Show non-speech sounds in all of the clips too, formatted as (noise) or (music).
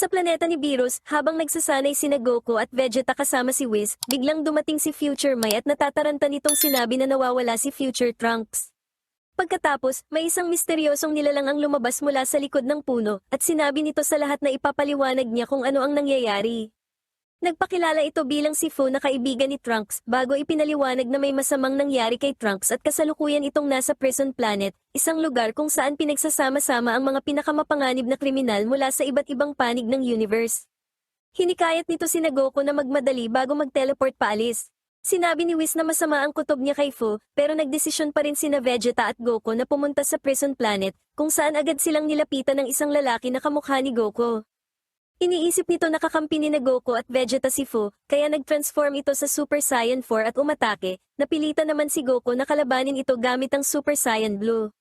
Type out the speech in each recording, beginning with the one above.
Sa planeta ni Beerus, habang nagsasanay sina Goku at Vegeta kasama si Whis, biglang dumating si Future Mai at natataranta nitong sinabi na nawawala si Future Trunks. Pagkatapos, may isang misteryosong nilalang ang lumabas mula sa likod ng puno, at sinabi nito sa lahat na ipapaliwanag niya kung ano ang nangyayari. Nagpakilala ito bilang si Fu na kaibigan ni Trunks bago ipinaliwanag na may masamang nangyari kay Trunks at kasalukuyan itong nasa Prison Planet, isang lugar kung saan pinagsasama-sama ang mga pinakamapanganib na kriminal mula sa iba't ibang panig ng universe. Hinikayat nito si Goku na magmadali bago mag-teleport paalis. Sinabi ni Whis na masama ang kutob niya kay Fu, pero nagdesisyon pa rin sina Vegeta at Goku na pumunta sa Prison Planet, kung saan agad silang nilapitan ng isang lalaki na kamukha ni Goku. Iniisip nito na kakampi ni na Goku at Vegeta si Fu, kaya nag-transform ito sa Super Saiyan 4 at umatake, napilitan naman si Goku na kalabanin ito gamit ang Super Saiyan Blue.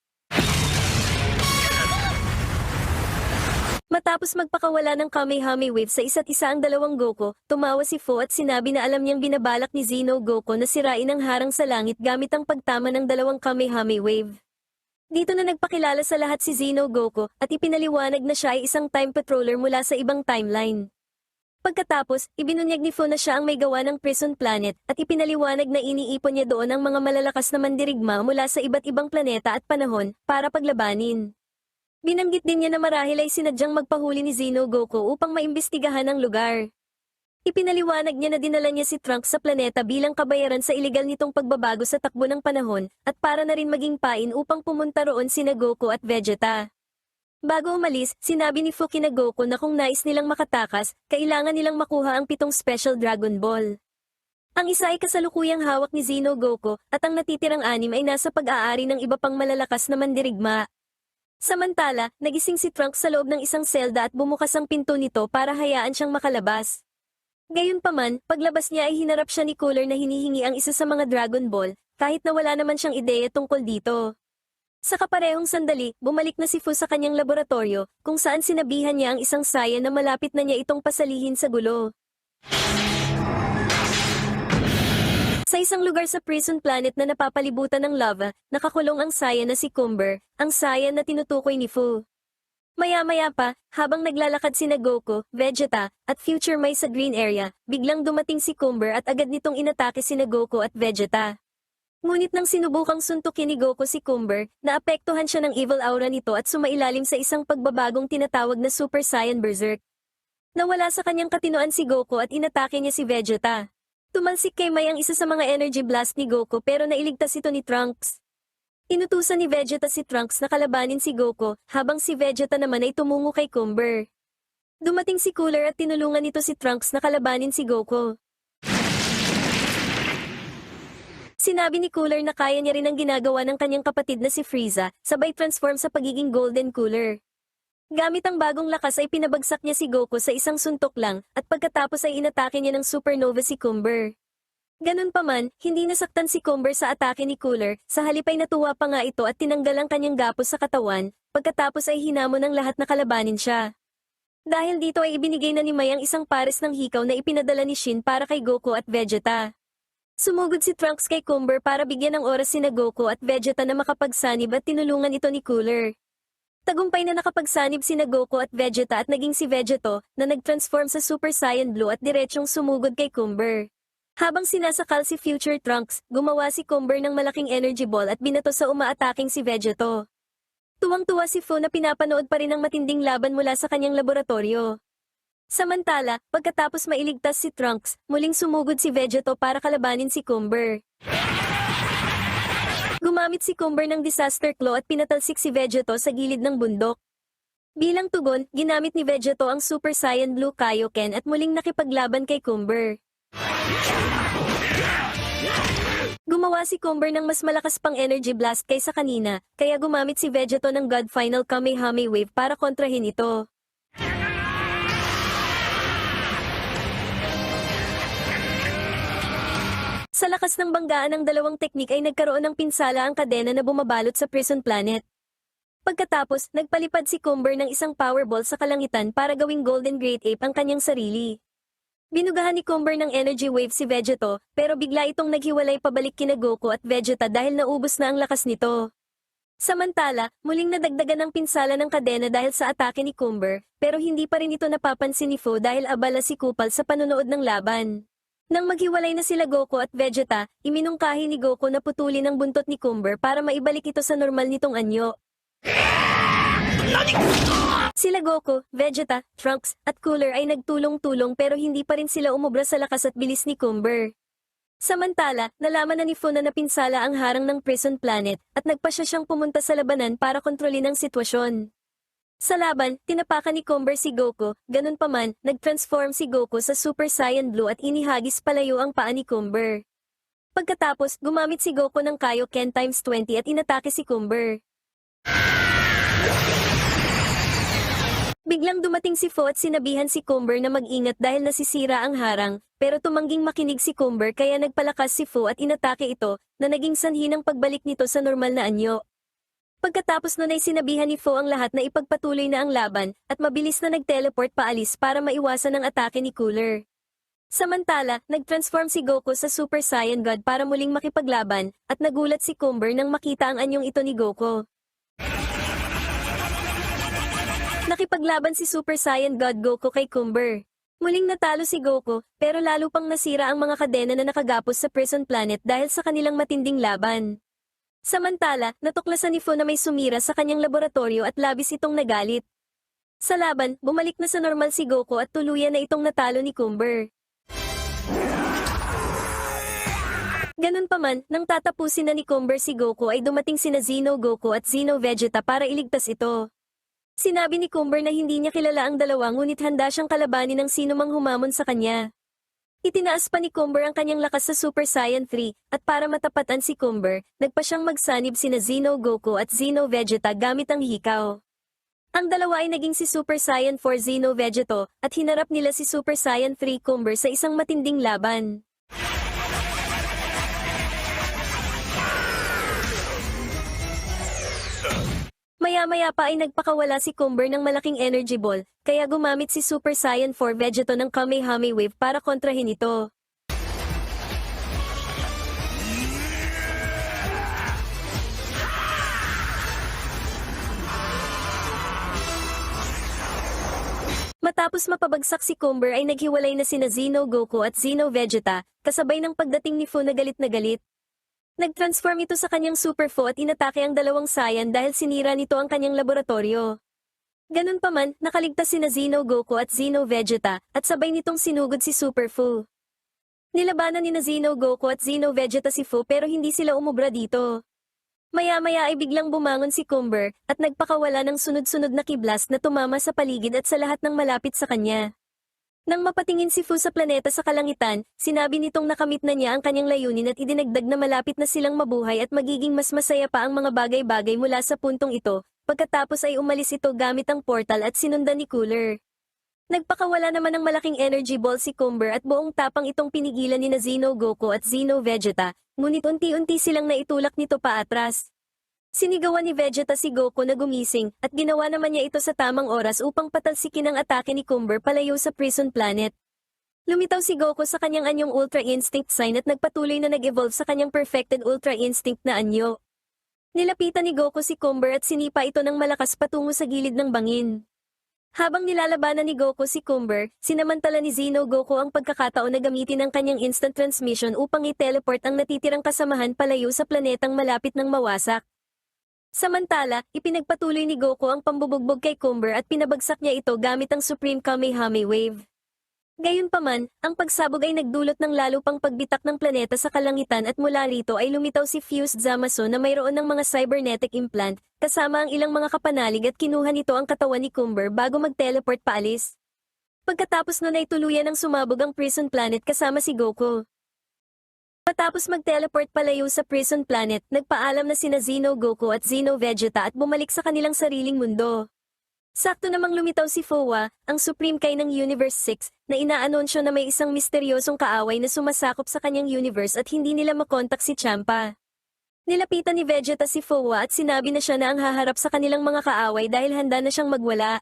Matapos magpakawala ng Kamehame Wave sa isa't isa ang dalawang Goku, tumawa si Fu at sinabi na alam niyang binabalak ni Zeno Goku na sirain ang harang sa langit gamit ang pagtama ng dalawang Kamehame Wave. Dito na nagpakilala sa lahat si Zeno Goku at ipinaliwanag na siya ay isang time patroller mula sa ibang timeline. Pagkatapos, ibinunyag ni Fu na siya ang may gawa ng Prison Planet at ipinaliwanag na iniipon niya doon ang mga malalakas na mandirigma mula sa iba't ibang planeta at panahon para paglabanin. Binanggit din niya na marahil ay sinadyang magpahuli ni Zeno Goku upang maimbestigahan ang lugar. Ipinaliwanag niya na dinala niya si Trunks sa planeta bilang kabayaran sa iligal nitong pagbabago sa takbo ng panahon at para na rin maging pain upang pumunta roon sina Goku at Vegeta. Bago umalis, sinabi ni Fuki na Goku na kung nais nilang makatakas, kailangan nilang makuha ang pitong Special Dragon Ball. Ang isa ay kasalukuyang hawak ni Zeno Goku at ang natitirang anim ay nasa pag-aari ng iba pang malalakas na mandirigma. Samantala, nagising si Trunks sa loob ng isang selda at bumukas ang pinto nito para hayaan siyang makalabas. Gayunpaman, paglabas niya ay hinarap siya ni Cooler na hinihingi ang isa sa mga Dragon Ball, kahit na wala naman siyang ideya tungkol dito. Sa kaparehong sandali, bumalik na si Fu sa kanyang laboratorio, kung saan sinabihan niya ang isang saya na malapit na niya itong pasalihin sa gulo. Sa isang lugar sa prison planet na napapalibutan ng lava, nakakulong ang saya na si Cumber, ang saya na tinutukoy ni Fu. Maya-maya pa, habang naglalakad sina Goku, Vegeta, at Future Mai sa green area, biglang dumating si Cumber at agad nitong inatake sina Goku at Vegeta. Ngunit nang sinubukang suntukin ni Goku si Cumber, naapektuhan siya ng evil aura nito at sumailalim sa isang pagbabagong tinatawag na Super Saiyan Berserk. Nawala sa kanyang katinoan si Goku at inatake niya si Vegeta. Tumalsik kay Mai ang isa sa mga energy blast ni Goku pero nailigtas ito ni Trunks. Inutusan ni Vegeta si Trunks na kalabanin si Goku, habang si Vegeta naman ay tumungo kay Cumber. Dumating si Cooler at tinulungan nito si Trunks na kalabanin si Goku. Sinabi ni Cooler na kaya niya rin ang ginagawa ng kanyang kapatid na si Frieza, sabay transform sa pagiging Golden Cooler. Gamit ang bagong lakas ay pinabagsak niya si Goku sa isang suntok lang, at pagkatapos ay inatake niya ng supernova si Cumber. Ganun pa man, hindi nasaktan si Cumber sa atake ni Cooler, sa halip ay natuwa pa nga ito at tinanggal ang kanyang gapos sa katawan, pagkatapos ay hinamon ng lahat na kalabanin siya. Dahil dito ay ibinigay na ni Mai ang isang pares ng hikaw na ipinadala ni Shin para kay Goku at Vegeta. Sumugod si Trunks kay Cumber para bigyan ng oras sina Goku at Vegeta na makapagsanib at tinulungan ito ni Cooler. Tagumpay na nakapagsanib sina Goku at Vegeta at naging si Vegeto na nag-transform sa Super Saiyan Blue at diretsyong sumugod kay Cumber. Habang sinasakal si Future Trunks, gumawa si Cumber ng malaking energy ball at binato sa umaataking si Vegeto. Tuwang-tuwa si Fu na pinapanood pa rin ang matinding laban mula sa kanyang laboratorio. Samantala, pagkatapos mailigtas si Trunks, muling sumugod si Vegeto para kalabanin si Cumber. Gumamit si Cumber ng disaster claw at pinatalsik si Vegeto sa gilid ng bundok. Bilang tugon, ginamit ni Vegeto ang Super Saiyan Blue Kaioken at muling nakipaglaban kay Cumber. Gumawa si Cumber ng mas malakas pang energy blast kaysa kanina, kaya gumamit si Vegeto ng God Final Kamehame Wave para kontrahin ito. Sa lakas ng banggaan ng dalawang teknik ay nagkaroon ng pinsala ang kadena na bumabalot sa prison planet. Pagkatapos, nagpalipad si Cumber ng isang powerball sa kalangitan para gawing Golden Great Ape ang kanyang sarili. Binugahan ni Cumber ng energy wave si Vegeto, pero bigla itong naghiwalay pabalik kina Goku at Vegeta dahil naubos na ang lakas nito. Samantala, muling nadagdagan ng pinsala ng kadena dahil sa atake ni Cumber, pero hindi pa rin ito napapansin ni Fu dahil abala si Kupal sa panonood ng laban. Nang maghiwalay na sila Goku at Vegeta, iminungkahi ni Goku na putulin ang buntot ni Cumber para maibalik ito sa normal nitong anyo. Sila Goku, Vegeta, Trunks, at Cooler ay nagtulong-tulong pero hindi pa rin sila umubra sa lakas at bilis ni Cumber. Samantala, nalaman na ni Fu na napinsala ang harang ng prison planet at nagpa siya siyang pumunta sa labanan para kontrolin ang sitwasyon. Sa laban, tinapakan ni Cumber si Goku, ganun pa man, nag-transform si Goku sa Super Saiyan Blue at inihagis palayo ang paa ni Cumber. Pagkatapos, gumamit si Goku ng Kaioken times 20 at inatake si Cumber. Biglang dumating si Fo at sinabihan si Cumber na mag-ingat dahil nasisira ang harang, pero tumangging makinig si Cumber kaya nagpalakas si Fo at inatake ito, na naging sanhi ng pagbalik nito sa normal na anyo. Pagkatapos nun ay sinabihan ni Fo ang lahat na ipagpatuloy na ang laban, at mabilis na nag-teleport paalis para maiwasan ang atake ni Cooler. Samantala, nag-transform si Goku sa Super Saiyan God para muling makipaglaban, at nagulat si Cumber nang makita ang anyong ito ni Goku. Nakipaglaban si Super Saiyan God Goku kay Cumber. Muling natalo si Goku, pero lalo pang nasira ang mga kadena na nakagapos sa prison planet dahil sa kanilang matinding laban. Samantala, natuklasan ni Fu na may sumira sa kanyang laboratorio at labis itong nagalit. Sa laban, bumalik na sa normal si Goku at tuluyan na itong natalo ni Cumber. Ganun pa man, nang tatapusin na ni Cumber si Goku ay dumating sina Xeno Goku at Xeno Vegeta para iligtas ito. Sinabi ni Cumber na hindi niya kilala ang dalawa ngunit handa siyang kalabanin ng sino mang humamon sa kanya. Itinaas pa ni Cumber ang kanyang lakas sa Super Saiyan 3, at para matapatan si Cumber, nagpa siyang magsanib sina Xeno Goku at Xeno Vegeta gamit ang hikaw. Ang dalawa ay naging si Super Saiyan 4 Xeno Vegeto, at hinarap nila si Super Saiyan 3 Cumber sa isang matinding laban. Maya-maya pa ay nagpakawala si Cumber ng malaking energy ball, kaya gumamit si Super Saiyan 4 Vegeto ng Kamehame Wave para kontrahin ito. Matapos mapabagsak si Cumber ay naghiwalay na sina Xeno Goku at Xeno Vegeta, kasabay ng pagdating ni Fu na galit na galit. Nag-transform ito sa kanyang Super Fo at inatake ang dalawang Saiyan dahil sinira nito ang kanyang laboratorio. Ganun pa man, nakaligtas sina Xeno Goku at Xeno Vegeta, at sabay nitong sinugod si Super Fu. Nilabanan ni na Xeno Goku at Xeno Vegeta si Fu pero hindi sila umubra dito. Maya-maya ay biglang bumangon si Cumber, at nagpakawala ng sunod-sunod na kiblas na tumama sa paligid at sa lahat ng malapit sa kanya. Nang mapatingin si Fu sa planeta sa kalangitan, sinabi nitong nakamit na niya ang kanyang layunin at idinagdag na malapit na silang mabuhay at magiging mas masaya pa ang mga bagay-bagay mula sa puntong ito, pagkatapos ay umalis ito gamit ang portal at sinundan ni Cooler. Nagpakawala naman ng malaking energy ball si Cumber at buong tapang itong pinigilan ni na Xeno Goku at Xeno Vegeta, ngunit unti-unti silang naitulak nito paatras. Sinigawan ni Vegeta si Goku na gumising, at ginawa naman niya ito sa tamang oras upang patalsikin ang atake ni Cumber palayo sa prison planet. Lumitaw si Goku sa kanyang anyong Ultra Instinct sign at nagpatuloy na nag-evolve sa kanyang perfected Ultra Instinct na anyo. Nilapitan ni Goku si Cumber at sinipa ito ng malakas patungo sa gilid ng bangin. Habang nilalabanan ni Goku si Cumber, sinamantala ni Xeno Goku ang pagkakataon na gamitin ang kanyang instant transmission upang i-teleport ang natitirang kasamahan palayo sa planetang malapit ng mawasak. Samantala, ipinagpatuloy ni Goku ang pambubugbog kay Cumber at pinabagsak niya ito gamit ang Supreme Kamehame Wave. Gayunpaman, ang pagsabog ay nagdulot ng lalo pang pagbitak ng planeta sa kalangitan at mula rito ay lumitaw si Fused Zamasu na mayroon ng mga cybernetic implant, kasama ang ilang mga kapanalig at kinuha nito ang katawan ni Cumber bago mag-teleport paalis. Pagkatapos nun ay tuluyan ng sumabog ang prison planet kasama si Goku. Matapos mag-teleport palayo sa prison planet, nagpaalam na sina Xeno Goku at Xeno Vegeta at bumalik sa kanilang sariling mundo. Sakto namang lumitaw si Fowa, ang Supreme Kai ng Universe 6, na inaanunsyo na may isang misteryosong kaaway na sumasakop sa kanyang universe at hindi nila makontak si Champa. Nilapitan ni Vegeta si Fowa at sinabi na siya na ang haharap sa kanilang mga kaaway dahil handa na siyang magwala.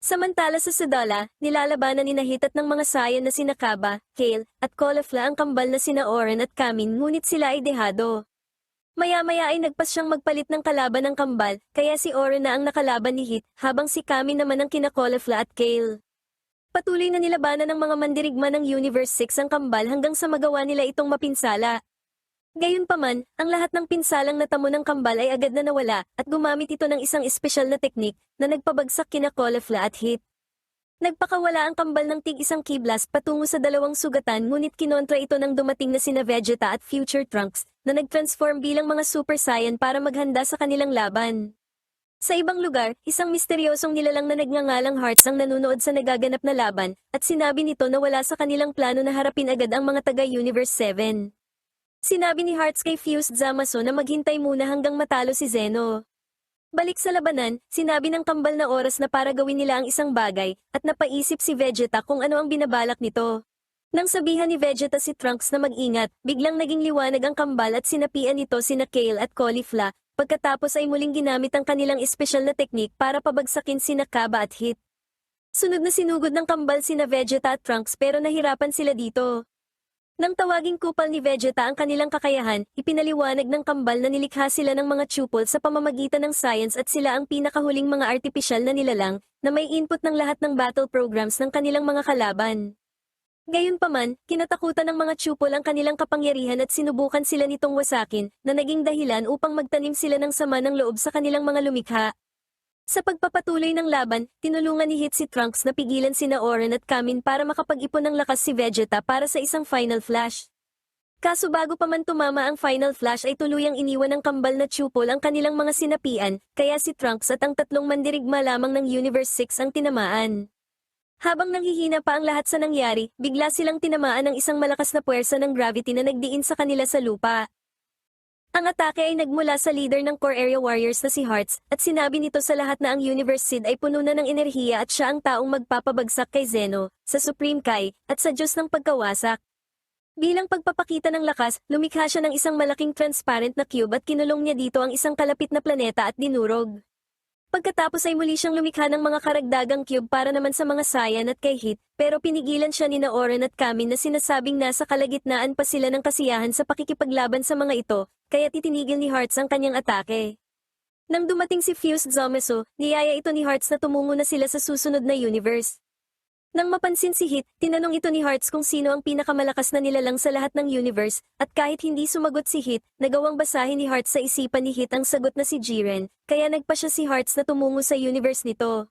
Samantala sa Sadala, nilalabanan ni Nahitat ng mga sayan na sina Kaba, Kale, at Caulifla ang kambal na sina Oren at Kamin ngunit sila ay dehado. Maya-maya ay nagpas siyang magpalit ng kalaban ng kambal, kaya si Oren na ang nakalaban ni Hit, habang si Kami naman ang kinakolafla at Kale. Patuloy na nilabanan ng mga mandirigma ng Universe 6 ang kambal hanggang sa magawa nila itong mapinsala. Gayunpaman, ang lahat ng pinsalang natamo ng kambal ay agad na nawala at gumamit ito ng isang espesyal na teknik na nagpabagsak kina Kolafla at Hit. Nagpakawala ang kambal ng tig isang kiblas patungo sa dalawang sugatan ngunit kinontra ito ng dumating na sina Vegeta at Future Trunks na nag-transform bilang mga Super Saiyan para maghanda sa kanilang laban. Sa ibang lugar, isang misteryosong nilalang na nagngangalang Hearts ang nanunood sa nagaganap na laban, at sinabi nito na wala sa kanilang plano na harapin agad ang mga taga-Universe 7. Sinabi ni Hearts kay Fused Zamasu na maghintay muna hanggang matalo si Zeno. Balik sa labanan, sinabi ng kambal na oras na para gawin nila ang isang bagay, at napaisip si Vegeta kung ano ang binabalak nito. Nang sabihan ni Vegeta si Trunks na mag-ingat, biglang naging liwanag ang kambal at sinapian nito sina Kale at Caulifla, pagkatapos ay muling ginamit ang kanilang espesyal na teknik para pabagsakin sina Kaba at Hit. Sunod na sinugod ng kambal sina Vegeta at Trunks pero nahirapan sila dito. Nang tawaging kupal ni Vegeta ang kanilang kakayahan, ipinaliwanag ng kambal na nilikha sila ng mga tupol sa pamamagitan ng science at sila ang pinakahuling mga artipisyal na nilalang na may input ng lahat ng battle programs ng kanilang mga kalaban. Gayunpaman, kinatakutan ng mga tupol ang kanilang kapangyarihan at sinubukan sila nitong wasakin na naging dahilan upang magtanim sila ng sama ng loob sa kanilang mga lumikha. Sa pagpapatuloy ng laban, tinulungan ni Hit si Trunks na pigilan sina Oren at Kamin para makapag-ipon ng lakas si Vegeta para sa isang final flash. Kaso bago pa man tumama ang final flash ay tuluyang iniwan ng kambal na tupol ang kanilang mga sinapian, kaya si Trunks at ang tatlong mandirigma lamang ng Universe 6 ang tinamaan. Habang nanghihina pa ang lahat sa nangyari, bigla silang tinamaan ng isang malakas na puwersa ng gravity na nagdiin sa kanila sa lupa. Ang atake ay nagmula sa leader ng Core Area Warriors na si Hearts, at sinabi nito sa lahat na ang Universe Seed ay puno na ng enerhiya at siya ang taong magpapabagsak kay Zeno, sa Supreme Kai, at sa Diyos ng pagkawasak. Bilang pagpapakita ng lakas, lumikha siya ng isang malaking transparent na cube at kinulong niya dito ang isang kalapit na planeta at dinurog. Pagkatapos ay muli siyang lumikha ng mga karagdagang cube para naman sa mga Saiyan at kay Hit, pero pinigilan siya ni na Oren at Kamin na sinasabing nasa kalagitnaan pa sila ng kasiyahan sa pakikipaglaban sa mga ito, kaya titinigil ni Hearts ang kanyang atake. Nang dumating si Fused Zomeso, niyaya ito ni Hearts na tumungo na sila sa susunod na universe. Nang mapansin si Hit, tinanong ito ni Hearts kung sino ang pinakamalakas na nilalang sa lahat ng universe, at kahit hindi sumagot si Hit, nagawang basahin ni Hearts sa isipan ni Hit ang sagot na si Jiren, kaya nagpa siya si Hearts na tumungo sa universe nito.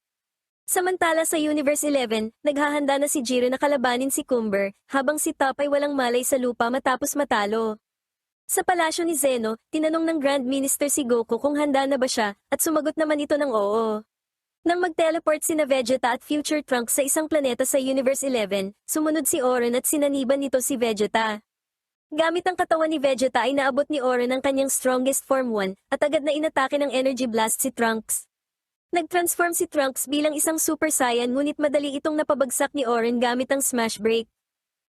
Samantala sa Universe 11, naghahanda na si Jiren na kalabanin si Cumber, habang si Top ay walang malay sa lupa matapos matalo. Sa palasyo ni Zeno, tinanong ng Grand Minister si Goku kung handa na ba siya, at sumagot naman ito ng oo. Nang mag-teleport sina Vegeta at Future Trunks sa isang planeta sa Universe 11, sumunod si Oren at sinaniban nito si Vegeta. Gamit ang katawan ni Vegeta ay naabot ni Oren ang kanyang strongest form 1 at agad na inatake ng Energy Blast si Trunks. Nag-transform si Trunks bilang isang Super Saiyan ngunit madali itong napabagsak ni Oren gamit ang Smash Break.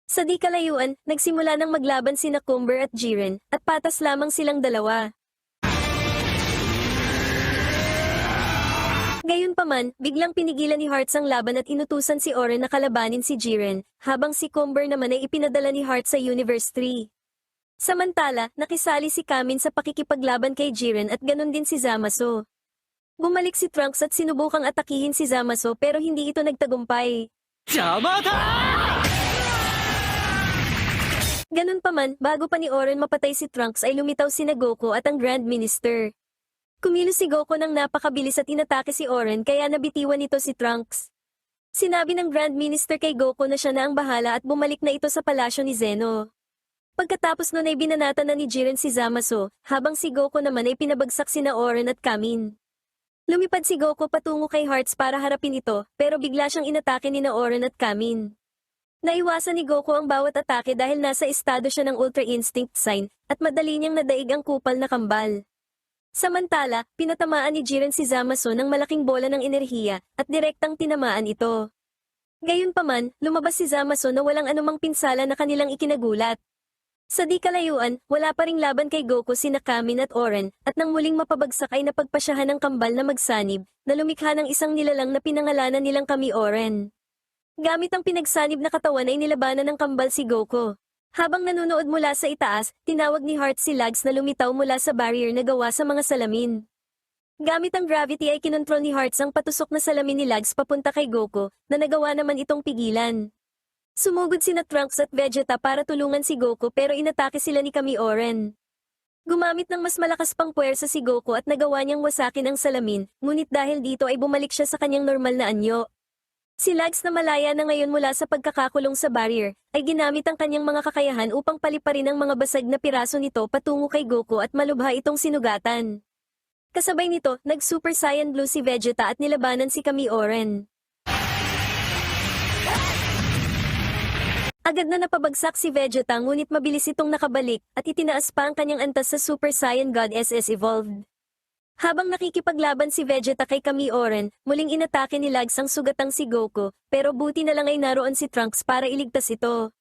Sa di kalayuan, nagsimula ng maglaban sina Cumber at Jiren, at patas lamang silang dalawa. Gayunpaman, biglang pinigilan ni Hearts ang laban at inutusan si Oren na kalabanin si Jiren, habang si Comber naman ay ipinadala ni Hearts sa Universe 3. Samantala, nakisali si Kamin sa pakikipaglaban kay Jiren at ganun din si Zamaso. Bumalik si Trunks at sinubukang atakihin si Zamaso pero hindi ito nagtagumpay. Zamata! Ganun pa man, bago pa ni Oren mapatay si Trunks ay lumitaw si Nagoko at ang Grand Minister. Kumilos si Goku ng napakabilis at inatake si Oren kaya nabitiwan nito si Trunks. Sinabi ng Grand Minister kay Goku na siya na ang bahala at bumalik na ito sa palasyo ni Zeno. Pagkatapos nun ay binanatan na ni Jiren si Zamasu, habang si Goku naman ay pinabagsak sina Oren at Kamin. Lumipad si Goku patungo kay Hearts para harapin ito, pero bigla siyang inatake ni na Oren at Kamin. Naiwasan ni Goku ang bawat atake dahil nasa estado siya ng Ultra Instinct sign, at madali niyang nadaig ang kupal na kambal. Samantala, pinatamaan ni Jiren si Zamasu ng malaking bola ng enerhiya, at direktang tinamaan ito. Gayunpaman, lumabas si Zamasu na walang anumang pinsala na kanilang ikinagulat. Sa di kalayuan, wala pa ring laban kay Goku sina Kamin at Oren, at nang muling mapabagsak ay napagpasyahan ng kambal na magsanib, na lumikha ng isang nilalang na pinangalanan nilang kami Oren. Gamit ang pinagsanib na katawan ay nilabanan ng kambal si Goku. Habang nanonood mula sa itaas, tinawag ni Heart si Lags na lumitaw mula sa barrier na gawa sa mga salamin. Gamit ang gravity ay kinontrol ni Hearts ang patusok na salamin ni Lags papunta kay Goku, na nagawa naman itong pigilan. Sumugod sina Trunks at Vegeta para tulungan si Goku pero inatake sila ni Kami Oren. Gumamit ng mas malakas pang puwersa si Goku at nagawa niyang wasakin ang salamin, ngunit dahil dito ay bumalik siya sa kanyang normal na anyo. Si Lags na malaya na ngayon mula sa pagkakakulong sa barrier, ay ginamit ang kanyang mga kakayahan upang paliparin ang mga basag na piraso nito patungo kay Goku at malubha itong sinugatan. Kasabay nito, nag-Super Saiyan Blue si Vegeta at nilabanan si Kami Oren. Agad na napabagsak si Vegeta ngunit mabilis itong nakabalik at itinaas pa ang kanyang antas sa Super Saiyan God SS Evolved. Habang nakikipaglaban si Vegeta kay Kami Oren, muling inatake ni Lags ang sugatang si Goku, pero buti na lang ay naroon si Trunks para iligtas ito.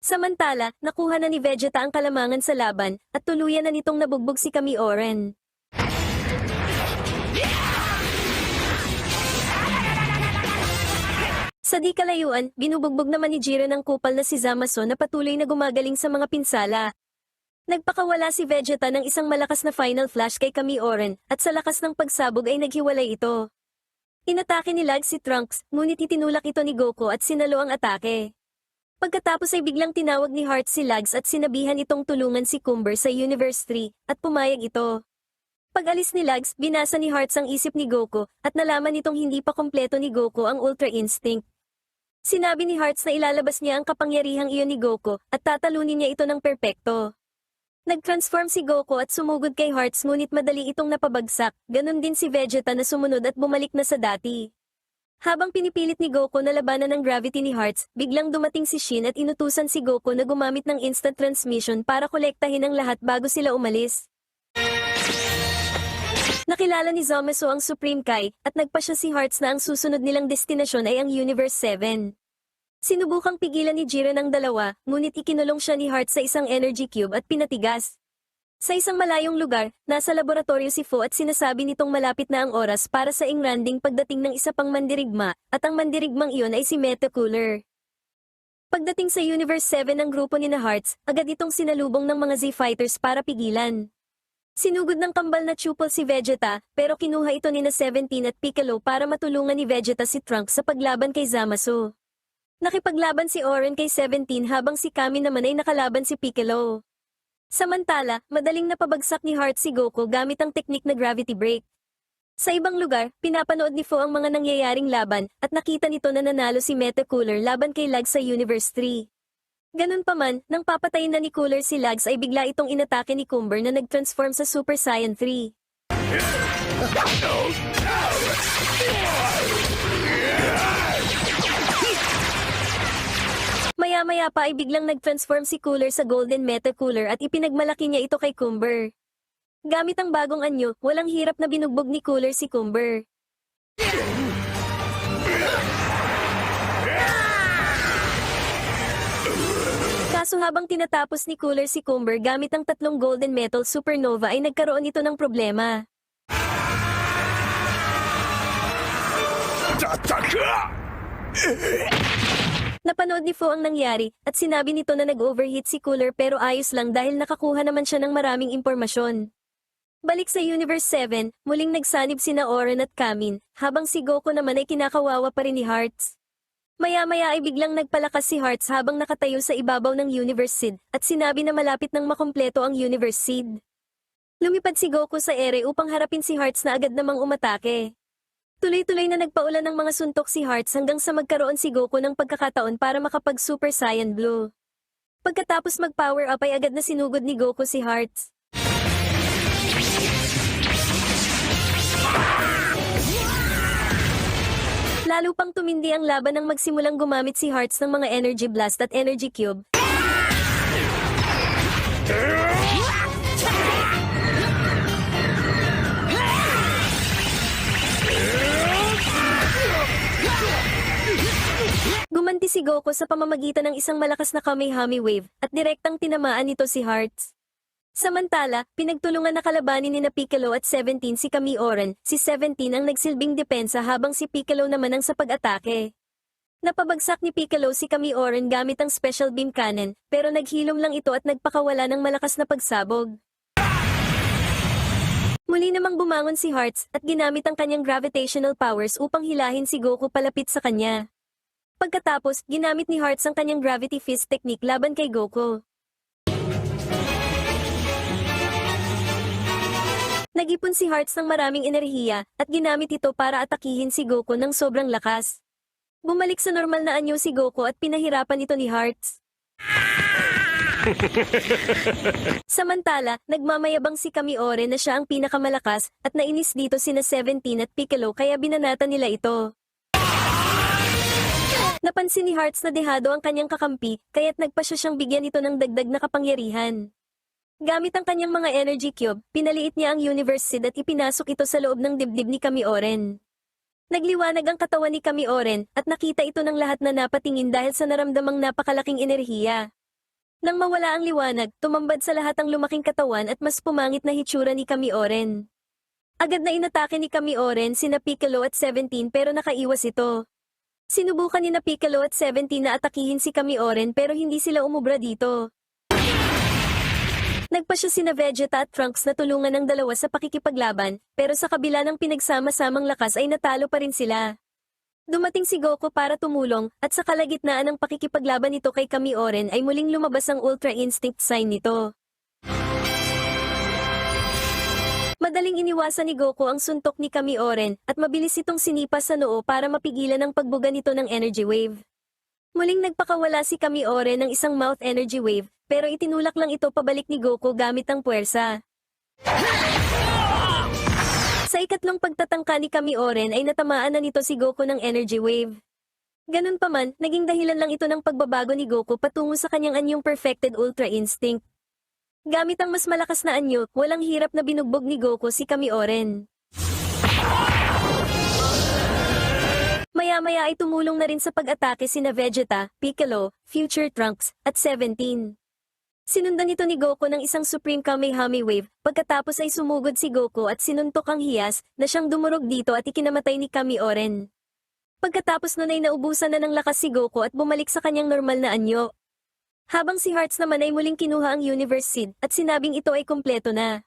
Samantala, nakuha na ni Vegeta ang kalamangan sa laban, at tuluyan na nitong nabugbog si Kami Oren. Sa di kalayuan, binubugbog naman ni Jiren ang kupal na si Zamasu na patuloy na gumagaling sa mga pinsala. Nagpakawala si Vegeta ng isang malakas na final flash kay Kami Oren, at sa lakas ng pagsabog ay naghiwalay ito. Inatake ni Lag si Trunks, ngunit itinulak ito ni Goku at sinalo ang atake. Pagkatapos ay biglang tinawag ni Heart si Lags at sinabihan itong tulungan si Cumber sa Universe 3, at pumayag ito. Pag-alis ni Lags, binasa ni Hearts ang isip ni Goku, at nalaman nitong hindi pa kompleto ni Goku ang Ultra Instinct. Sinabi ni Hearts na ilalabas niya ang kapangyarihang iyon ni Goku, at tatalunin niya ito ng perpekto. Nag-transform si Goku at sumugod kay Hearts ngunit madali itong napabagsak, ganun din si Vegeta na sumunod at bumalik na sa dati. Habang pinipilit ni Goku na labanan ng gravity ni Hearts, biglang dumating si Shin at inutusan si Goku na gumamit ng instant transmission para kolektahin ang lahat bago sila umalis. Nakilala ni Zamasu ang Supreme Kai, at nagpa siya si Hearts na ang susunod nilang destinasyon ay ang Universe 7. Sinubukang pigilan ni Jiren ang dalawa, ngunit ikinulong siya ni Heart sa isang energy cube at pinatigas. Sa isang malayong lugar, nasa laboratorio si Fo at sinasabi nitong malapit na ang oras para sa ingranding pagdating ng isa pang mandirigma, at ang mandirigmang iyon ay si Meta Cooler. Pagdating sa Universe 7 ng grupo ni na Hearts, agad itong sinalubong ng mga Z-Fighters para pigilan. Sinugod ng kambal na Chupol si Vegeta, pero kinuha ito ni na 17 at Piccolo para matulungan ni Vegeta si Trunks sa paglaban kay Zamasu. Nakipaglaban si Oren kay 17 habang si Kami naman ay nakalaban si Piccolo. Samantala, madaling napabagsak ni Heart si Goku gamit ang teknik na gravity break. Sa ibang lugar, pinapanood ni Fo ang mga nangyayaring laban at nakita nito na nanalo si Meta Cooler laban kay Lag sa Universe 3. Ganun pa man, nang papatayin na ni Cooler si Lags ay bigla itong inatake ni Cumber na nag-transform sa Super Saiyan 3. (laughs) Maya-maya pa ay biglang nag-transform si Cooler sa Golden Meta Cooler at ipinagmalaki niya ito kay Cumber. Gamit ang bagong anyo, walang hirap na binugbog ni Cooler si Cumber. Kaso habang tinatapos ni Cooler si Cumber gamit ang tatlong Golden Metal Supernova ay nagkaroon ito ng problema. Napanood ni Fo ang nangyari at sinabi nito na nag-overheat si Cooler pero ayos lang dahil nakakuha naman siya ng maraming impormasyon. Balik sa Universe 7, muling nagsanib sina Oren at Kamin, habang si Goku naman ay kinakawawa pa rin ni Hearts. Maya-maya ay biglang nagpalakas si Hearts habang nakatayo sa ibabaw ng Universe Seed at sinabi na malapit ng makumpleto ang Universe Seed. Lumipad si Goku sa ere upang harapin si Hearts na agad namang umatake. Tuloy-tuloy na nagpaulan ng mga suntok si Hearts hanggang sa magkaroon si Goku ng pagkakataon para makapag Super Saiyan Blue. Pagkatapos mag-power up ay agad na sinugod ni Goku si Hearts. Lalo pang tumindi ang laban nang magsimulang gumamit si Hearts ng mga Energy Blast at Energy Cube. Gumanti si Goku sa pamamagitan ng isang malakas na Kamehame Wave at direktang tinamaan nito si Hearts. Samantala, pinagtulungan na kalabanin ni na Piccolo at 17 si Kami Oren, si 17 ang nagsilbing depensa habang si Piccolo naman ang sa pag-atake. Napabagsak ni Piccolo si Kami Oren gamit ang special beam cannon, pero naghilom lang ito at nagpakawala ng malakas na pagsabog. Muli namang bumangon si Hearts at ginamit ang kanyang gravitational powers upang hilahin si Goku palapit sa kanya. Pagkatapos, ginamit ni Hearts ang kanyang gravity fist technique laban kay Goku. Nagipon si Hearts ng maraming enerhiya at ginamit ito para atakihin si Goku ng sobrang lakas. Bumalik sa normal na anyo si Goku at pinahirapan ito ni Hearts. (laughs) Samantala, nagmamayabang si Kamiore na siya ang pinakamalakas at nainis dito sina 17 at Piccolo kaya binanatan nila ito. Napansin ni Hearts na dehado ang kanyang kakampi kaya't nagpasya siyang bigyan ito ng dagdag na kapangyarihan. Gamit ang kanyang mga energy cube, pinaliit niya ang Universe Seed at ipinasok ito sa loob ng dibdib ni Kamioren. Nagliwanag ang katawan ni Kamioren at nakita ito ng lahat na napatingin dahil sa naramdamang napakalaking enerhiya. Nang mawala ang liwanag, tumambad sa lahat ang lumaking katawan at mas pumangit na hitsura ni Kamioren. Agad na inatake ni Kamioren sina Piccolo at 17 pero nakaiwas ito. Sinubukan ni na Piccolo at 17 na atakihin si Kamioren pero hindi sila umubra dito. Nagpa siya sina Vegeta at Trunks na tulungan ng dalawa sa pakikipaglaban, pero sa kabila ng pinagsama-samang lakas ay natalo pa rin sila. Dumating si Goku para tumulong, at sa kalagitnaan ng pakikipaglaban nito kay Kamioren ay muling lumabas ang Ultra Instinct sign nito. Madaling iniwasan ni Goku ang suntok ni Kamioren at mabilis itong sinipa sa noo para mapigilan ang pagbuga nito ng energy wave. Muling nagpakawala si Kamioren ng isang mouth energy wave, pero itinulak lang ito pabalik ni Goku gamit ang puwersa. Sa ikatlong pagtatangka ni Kamioren ay natamaan na nito si Goku ng energy wave. Ganun pa man, naging dahilan lang ito ng pagbabago ni Goku patungo sa kanyang anyong perfected Ultra Instinct. Gamit ang mas malakas na anyo, walang hirap na binugbog ni Goku si Kamioren. Maya-maya ay tumulong na rin sa pag-atake sina Vegeta, Piccolo, Future Trunks, at 17. Sinundan ito ni Goku ng isang Supreme Kamehameha Wave, pagkatapos ay sumugod si Goku at sinuntok ang hiyas na siyang dumurog dito at ikinamatay ni Kami Oren. Pagkatapos nun ay naubusan na ng lakas si Goku at bumalik sa kanyang normal na anyo. Habang si Hearts naman ay muling kinuha ang Universe Seed at sinabing ito ay kumpleto na.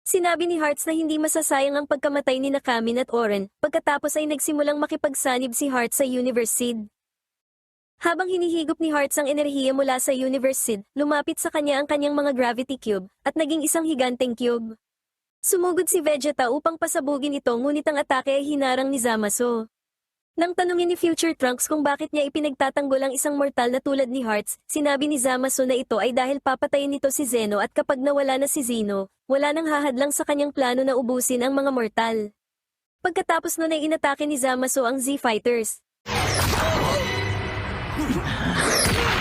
Sinabi ni Hearts na hindi masasayang ang pagkamatay ni Nakamin at Oren, pagkatapos ay nagsimulang makipagsanib si Hearts sa Universe Seed. Habang hinihigop ni Hearts ang enerhiya mula sa Universe Seed, lumapit sa kanya ang kanyang mga gravity cube, at naging isang higanteng cube. Sumugod si Vegeta upang pasabugin ito ngunit ang atake ay hinarang ni Zamasu. Nang tanungin ni Future Trunks kung bakit niya ipinagtatanggol ang isang mortal na tulad ni Hearts, sinabi ni Zamasu na ito ay dahil papatayin nito si Zeno at kapag nawala na si Zeno, wala nang hahadlang sa kanyang plano na ubusin ang mga mortal. Pagkatapos nun ay inatake ni Zamasu ang Z-Fighters.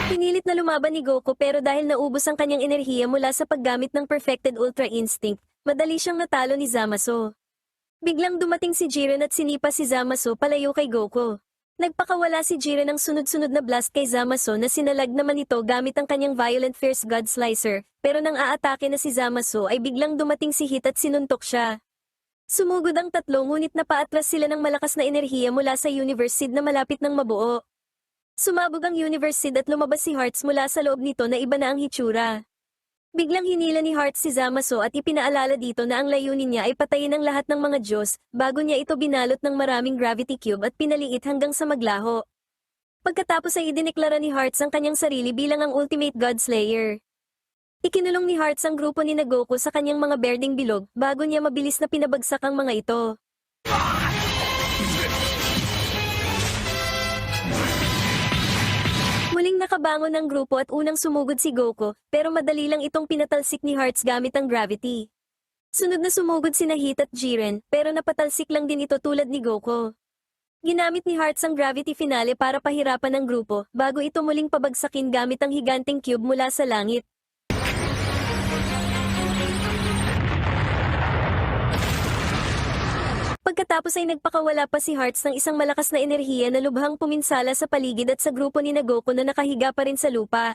Pinilit na lumaban ni Goku pero dahil naubos ang kanyang enerhiya mula sa paggamit ng Perfected Ultra Instinct, madali siyang natalo ni Zamasu. Biglang dumating si Jiren at sinipa si Zamasu palayo kay Goku. Nagpakawala si Jiren ng sunod-sunod na blast kay Zamasu na sinalag naman ito gamit ang kanyang Violent Fierce God Slicer, pero nang aatake na si Zamasu ay biglang dumating si Hit at sinuntok siya. Sumugod ang tatlo ngunit napaatras sila ng malakas na enerhiya mula sa Universe Seed na malapit ng mabuo. Sumabog ang Universe Seed at lumabas si Hearts mula sa loob nito na iba na ang hitsura. Biglang hinila ni Hearts si Zamasu at ipinaalala dito na ang layunin niya ay patayin ang lahat ng mga Diyos, bago niya ito binalot ng maraming gravity cube at pinaliit hanggang sa maglaho. Pagkatapos ay idineklara ni Hearts ang kanyang sarili bilang ang Ultimate God Slayer. Ikinulong ni Hearts ang grupo ni Nagoku sa kanyang mga berding bilog bago niya mabilis na pinabagsak ang mga ito. Muling nakabangon ang grupo at unang sumugod si Goku, pero madali lang itong pinatalsik ni Hearts gamit ang gravity. Sunod na sumugod si Hit at Jiren, pero napatalsik lang din ito tulad ni Goku. Ginamit ni Hearts ang gravity finale para pahirapan ang grupo, bago ito muling pabagsakin gamit ang higanteng cube mula sa langit. Pagkatapos ay nagpakawala pa si Hearts ng isang malakas na enerhiya na lubhang puminsala sa paligid at sa grupo ni Nagoku na nakahiga pa rin sa lupa.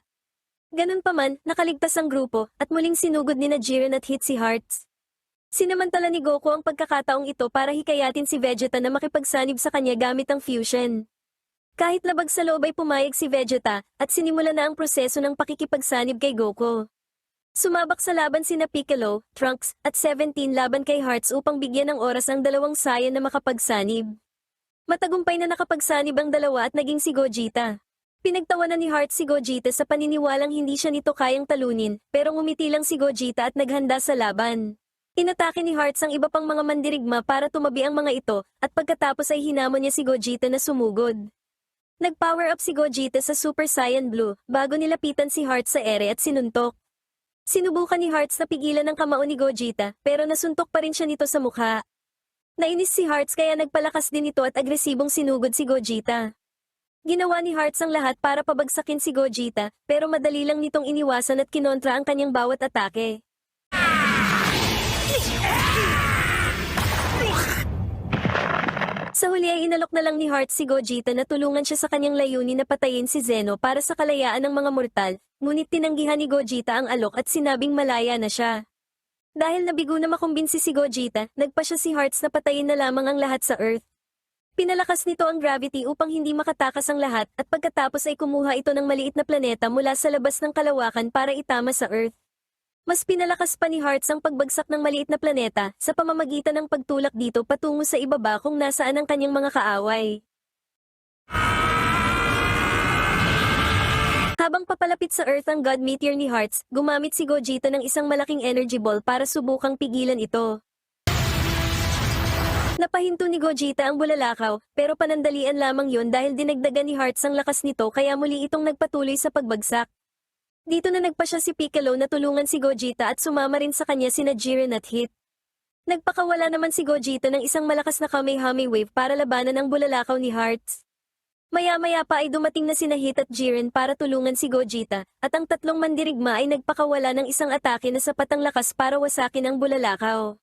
Ganun pa man, nakaligtas ang grupo, at muling sinugod ni na Jiren at hit si Hearts. Sinamantala ni Goku ang pagkakataong ito para hikayatin si Vegeta na makipagsanib sa kanya gamit ang fusion. Kahit labag sa loob ay pumayag si Vegeta at sinimula na ang proseso ng pakikipagsanib kay Goku. Sumabak sa laban sina Piccolo, Trunks, at 17 laban kay Hearts upang bigyan ng oras ang dalawang Saiyan na makapagsanib. Matagumpay na nakapagsanib ang dalawa at naging si Gogeta. Pinagtawanan ni Hearts si Gogeta sa paniniwalang hindi siya nito kayang talunin, pero ngumiti lang si Gogeta at naghanda sa laban. Inatake ni Hearts ang iba pang mga mandirigma para tumabi ang mga ito, at pagkatapos ay hinamon niya si Gogeta na sumugod. Nag-power up si Gogeta sa Super Saiyan Blue bago nilapitan si Hearts sa ere at sinuntok. Sinubukan ni Hearts na pigilan ang kamao ni Gogeta pero nasuntok pa rin siya nito sa mukha. Nainis si Hearts kaya nagpalakas din ito at agresibong sinugod si Gogeta. Ginawa ni Hearts ang lahat para pabagsakin si Gogeta pero madali lang nitong iniwasan at kinontra ang kanyang bawat atake. Sa huli ay inalok na lang ni Hearts si Gogeta na tulungan siya sa kanyang layunin na patayin si Zeno para sa kalayaan ng mga mortal, ngunit tinanggihan ni Gogeta ang alok at sinabing malaya na siya. Dahil nabigo na makumbinsi si Gogeta, nagpa siya si Hearts na patayin na lamang ang lahat sa Earth. Pinalakas nito ang gravity upang hindi makatakas ang lahat at pagkatapos ay kumuha ito ng maliit na planeta mula sa labas ng kalawakan para itama sa Earth. Mas pinalakas pa ni Hearts ang pagbagsak ng maliit na planeta sa pamamagitan ng pagtulak dito patungo sa ibaba kung nasaan ang kanyang mga kaaway. Habang papalapit sa Earth ang God Meteor ni Hearts, gumamit si Gogeta ng isang malaking energy ball para subukang pigilan ito. Napahinto ni Gogeta ang bulalakaw, pero panandalian lamang yon dahil dinagdagan ni Hearts ang lakas nito kaya muli itong nagpatuloy sa pagbagsak. Dito na nagpa siya si Piccolo na tulungan si Gogeta at sumama rin sa kanya sina Jiren at Hit. Nagpakawala naman si Gogeta ng isang malakas na Kamehameha Wave para labanan ang bulalakaw ni Hearts. Maya-maya pa ay dumating na sina Hit at Jiren para tulungan si Gogeta, at ang tatlong mandirigma ay nagpakawala ng isang atake na sapat ang lakas para wasakin ang bulalakaw.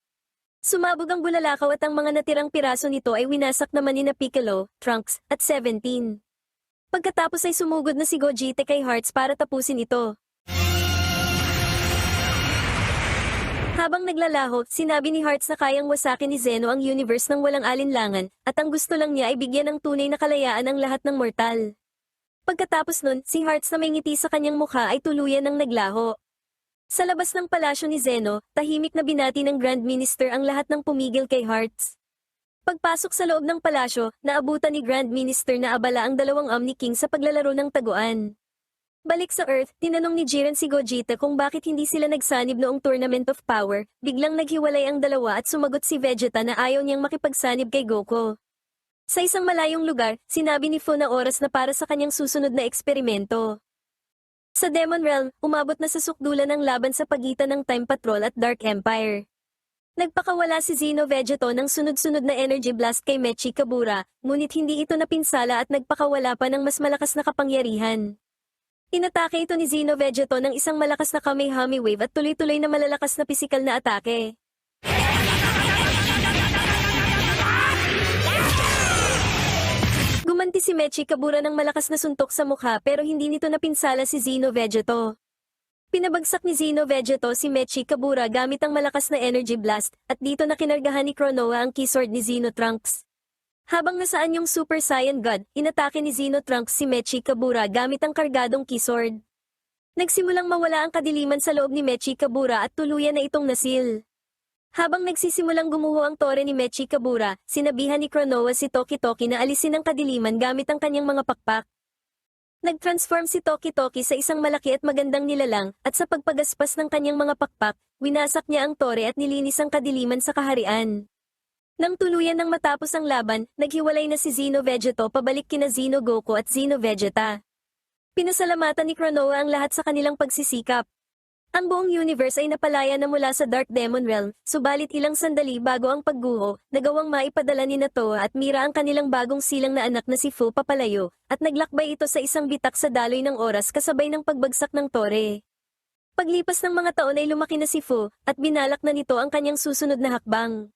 Sumabog ang bulalakaw at ang mga natirang piraso nito ay winasak naman ni na Piccolo, Trunks, at 17. Pagkatapos ay sumugod na si Gogeta kay Hearts para tapusin ito. Habang naglalaho, sinabi ni Hearts na kayang wasakin ni Zeno ang universe ng walang alinlangan, at ang gusto lang niya ay bigyan ng tunay na kalayaan ang lahat ng mortal. Pagkatapos nun, si Hearts na may ngiti sa kanyang mukha ay tuluyan ng naglaho. Sa labas ng palasyo ni Zeno, tahimik na binati ng Grand Minister ang lahat ng pumigil kay Hearts. Pagpasok sa loob ng palasyo, naabutan ni Grand Minister na abala ang dalawang Omni King sa paglalaro ng taguan. Balik sa Earth, tinanong ni Jiren si Gogeta kung bakit hindi sila nagsanib noong Tournament of Power, biglang naghiwalay ang dalawa at sumagot si Vegeta na ayaw niyang makipagsanib kay Goku. Sa isang malayong lugar, sinabi ni Fu na oras na para sa kanyang susunod na eksperimento. Sa Demon Realm, umabot na sa sukdulan ng laban sa pagitan ng Time Patrol at Dark Empire. Nagpakawala si Zeno Vegeto ng sunod-sunod na energy blast kay Mechi Kabura, ngunit hindi ito napinsala at nagpakawala pa ng mas malakas na kapangyarihan. Inatake ito ni Zeno Vegeto ng isang malakas na Kamehameha Wave at tuloy-tuloy na malalakas na pisikal na atake. Gumanti si Mechi Kabura ng malakas na suntok sa mukha pero hindi nito napinsala si Zeno Vegeto. Pinabagsak ni Zeno Vegeto si Mechi Kabura gamit ang malakas na energy blast at dito na kinargahan ni Cronoa ang keysword ni Zeno Trunks. Habang nasaan yung Super Saiyan God, inatake ni Zeno Trunks si Mechi Kabura gamit ang kargadong keysword. Nagsimulang mawala ang kadiliman sa loob ni Mechi Kabura at tuluyan na itong nasil. Habang nagsisimulang gumuho ang tore ni Mechi Kabura, sinabihan ni Cronoa si Toki Toki na alisin ang kadiliman gamit ang kanyang mga pakpak. Nag-transform si Toki Toki sa isang malaki at magandang nilalang, at sa pagpagaspas ng kanyang mga pakpak, winasak niya ang tore at nilinis ang kadiliman sa kaharian. Nang tuluyan ng matapos ang laban, naghiwalay na si Zeno Vegeto pabalik kina Zeno Goku at Zeno Vegeta. Pinasalamatan ni Cronoa ang lahat sa kanilang pagsisikap. Ang buong universe ay napalaya na mula sa Dark Demon Realm, subalit ilang sandali bago ang pagguho, nagawang maipadala ni Natoa at Mira ang kanilang bagong silang na anak na si Fu papalayo, at naglakbay ito sa isang bitak sa daloy ng oras kasabay ng pagbagsak ng tore. Paglipas ng mga taon ay lumaki na si Fu, at binalak na nito ang kanyang susunod na hakbang.